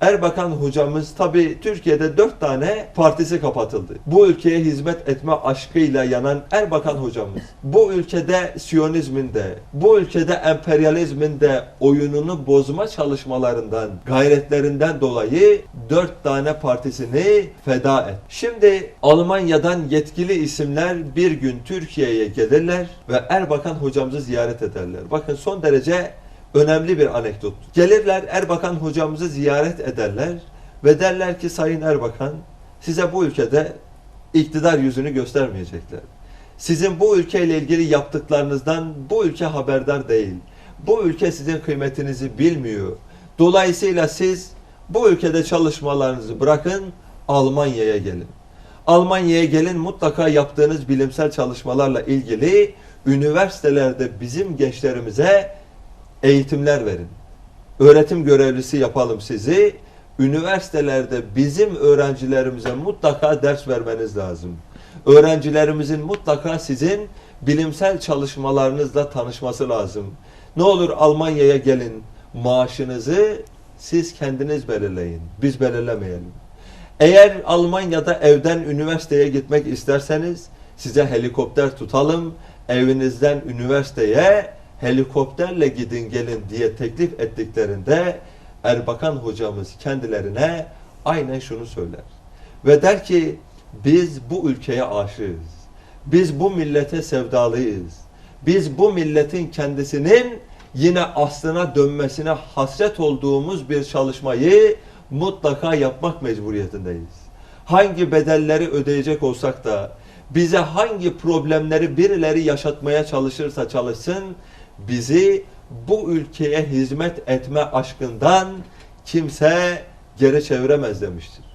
Erbakan hocamız tabi Türkiye'de dört tane partisi kapatıldı. Bu ülkeye hizmet etme aşkıyla yanan Erbakan hocamız bu ülkede Siyonizmin de bu ülkede emperyalizmin de oyununu bozma çalışmalarından gayretlerinden dolayı dört tane partisini feda et. Şimdi Almanya'dan yetkili isimler bir gün Türkiye'ye gelirler ve Erbakan hocamızı ziyaret ederler. Bakın son derece önemli bir anekdot. Gelirler Erbakan hocamızı ziyaret ederler ve derler ki Sayın Erbakan size bu ülkede iktidar yüzünü göstermeyecekler. Sizin bu ülkeyle ilgili yaptıklarınızdan bu ülke haberdar değil. Bu ülke sizin kıymetinizi bilmiyor. Dolayısıyla siz bu ülkede çalışmalarınızı bırakın Almanya'ya gelin. Almanya'ya gelin mutlaka yaptığınız bilimsel çalışmalarla ilgili üniversitelerde bizim gençlerimize eğitimler verin. Öğretim görevlisi yapalım sizi. Üniversitelerde bizim öğrencilerimize mutlaka ders vermeniz lazım. Öğrencilerimizin mutlaka sizin bilimsel çalışmalarınızla tanışması lazım. Ne olur Almanya'ya gelin. Maaşınızı siz kendiniz belirleyin. Biz belirlemeyelim. Eğer Almanya'da evden üniversiteye gitmek isterseniz size helikopter tutalım. Evinizden üniversiteye helikopterle gidin gelin diye teklif ettiklerinde Erbakan hocamız kendilerine aynen şunu söyler. Ve der ki biz bu ülkeye aşığız. Biz bu millete sevdalıyız. Biz bu milletin kendisinin yine aslına dönmesine hasret olduğumuz bir çalışmayı mutlaka yapmak mecburiyetindeyiz. Hangi bedelleri ödeyecek olsak da bize hangi problemleri birileri yaşatmaya çalışırsa çalışsın bizi bu ülkeye hizmet etme aşkından kimse geri çeviremez demiştir.